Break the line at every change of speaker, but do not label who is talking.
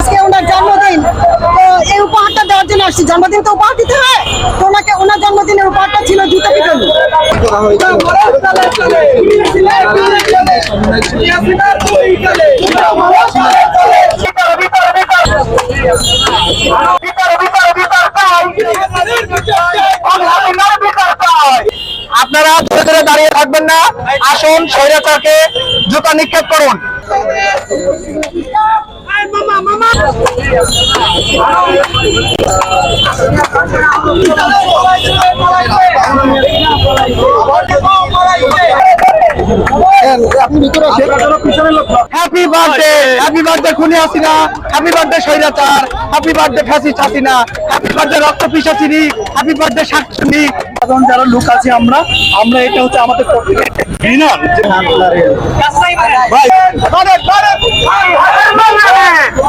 আজকে ওনার জন্মদিন। তো এই উপহারটা দেওয়ার জন্য জন্মদিন তো উপহার দিতে হয়। ওনাকে ওনার জন্মদিনের উপহারটা ছিল জুতো পিটন।
আপনারা ধরে ধরে দাঁড়িয়ে থাকবেন না। আসুন স্বৈরাচারকে জুতা নিক্ষেপ করুন। হ্যাপি বার্থডে হ্যাপি বার্থডে খুনি হাসিনা হ্যাপি বার্থডে স্বৈরাচার। Happy birthday fascist Hasina happy birthday রক্ত পিসাচিনি। হ্যাপি বার্থডে শাকচুনি
সাধারণ যারা লোক আছে আমরা আমরা এটা হচ্ছে আমাদের ঘৃণার যে
慢慢